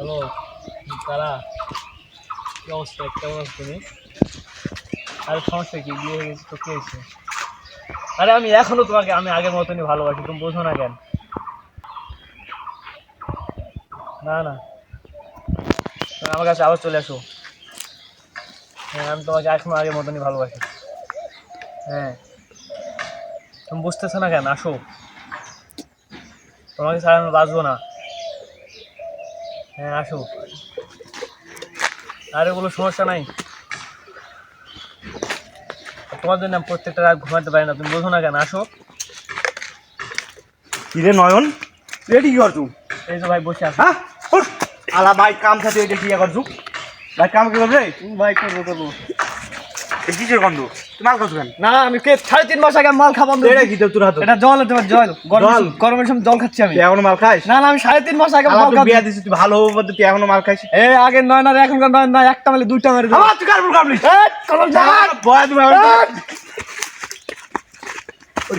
ও তারা কি অবস্থা? কেমন আছো তুমি? আরে, সমস্যা কি? বিয়ে হয়ে গেছে তো কি আরে, আমি এখনও তোমাকে আমি আগের মতনই ভালোবাসি, তুমি বোঝো না কেন? না না। তুমি আমার কাছে আবার চলে আসো। হ্যাঁ আমি তোমাকে এখনও আগের মতনই ভালোবাসি। হ্যাঁ। তুমি বুঝতেছো না কেন? আসো। তোমাকে ছাড়া আমি বাঁচবো না। হ্যাঁ আসো। আর কোনো সমস্যা নাই। তোমার জন্য আমি প্রত্যেকটা রাত ঘুমাতে পারি না তুমি বোঝো না কেন? আসো। কিরে নয়ন? রেডি কি করছু? এই তো ভাই বসে আসো হ্যাঁ আলা ভাই কাম খাতে এটা কি করছু? ভাই কাম কি করবে ভাই করব করব। কিসের গন্ধ? তুমি মাল করছ কেন? না আমি কে সাড়ে তিন মাস আগে মাল খাব এটা কি তোর হাতে? এটা জল তোমার জল। গরমের জল? গরমের সময় জল খাচ্ছি আমি। তুই এখনও মাল খাইস? না না আমি সাড়ে তিন মাস আগে মাল তুই খাচ্ছি বিয়া দিছিস তুই ভালো হব বলতে তুই এখনও মাল খাইস? এ আগে নয় না এখনকার নয় না একটা মালে দুইটা মেরে তুই চলো যা। বয় তুমি